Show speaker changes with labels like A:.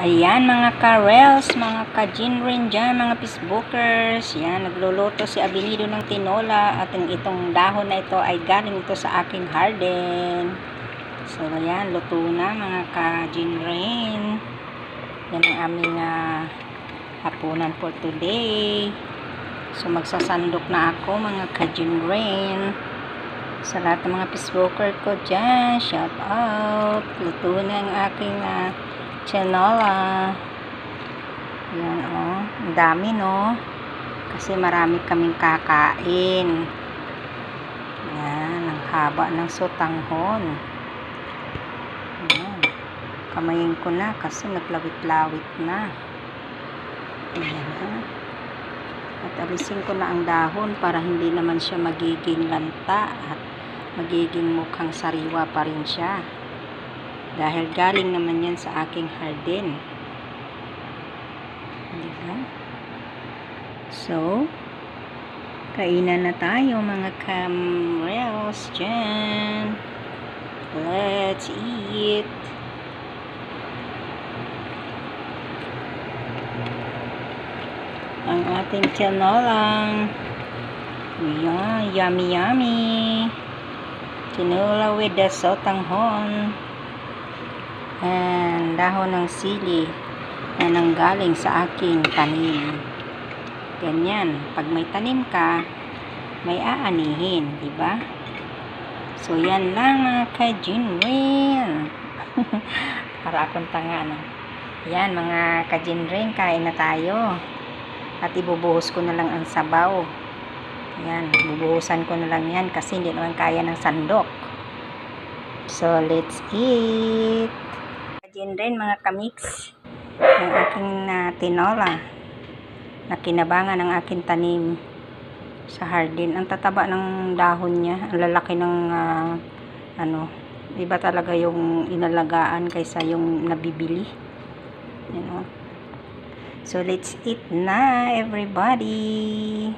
A: Ayan mga ka-Rels, mga ka-Jinrin dyan, mga Facebookers. Yan, nagluluto si Abinido ng tinola at itong dahon na ito ay galing ito sa aking garden. So, ayan, luto na mga ka-Jinrin. Yan ang aming ah, hapunan for today. So, magsasandok na ako mga ka-Jinrin. Sa lahat ng mga Facebooker ko dyan, shout out. Luto na ang aking ah, Chenola. Yan, oh. Ang dami, no? Kasi marami kaming kakain. Yan, ang haba ng sotanghon. Yan. Kamayin ko na kasi naglawit-lawit na. Yan, ha? At alisin ko na ang dahon para hindi naman siya magiging lanta at magiging mukhang sariwa pa rin siya. Dahil galing naman yan sa aking hardin. Diba? So, kainan na tayo mga kamrels dyan. Let's eat. Ang ating tinolang. Yan, yummy yummy. Tinola with the sotanghon and dahon ng sili na nanggaling sa aking tanim. Ganyan. Pag may tanim ka, may aanihin, di ba? So, yan lang mga ka-jinrin. Para akong tanga, no? Yan, mga ka-jinrin, kain na tayo. At ibubuhos ko na lang ang sabaw. Yan, bubuhusan ko na lang yan kasi hindi naman kaya ng sandok. So, let's eat! Diyan rin mga kamix ng aking uh, tinola na kinabangan ng aking tanim sa hardin. Ang tataba ng dahon niya, ang lalaki ng ah, ano, iba talaga yung inalagaan kaysa yung nabibili. You know? So let's eat na everybody.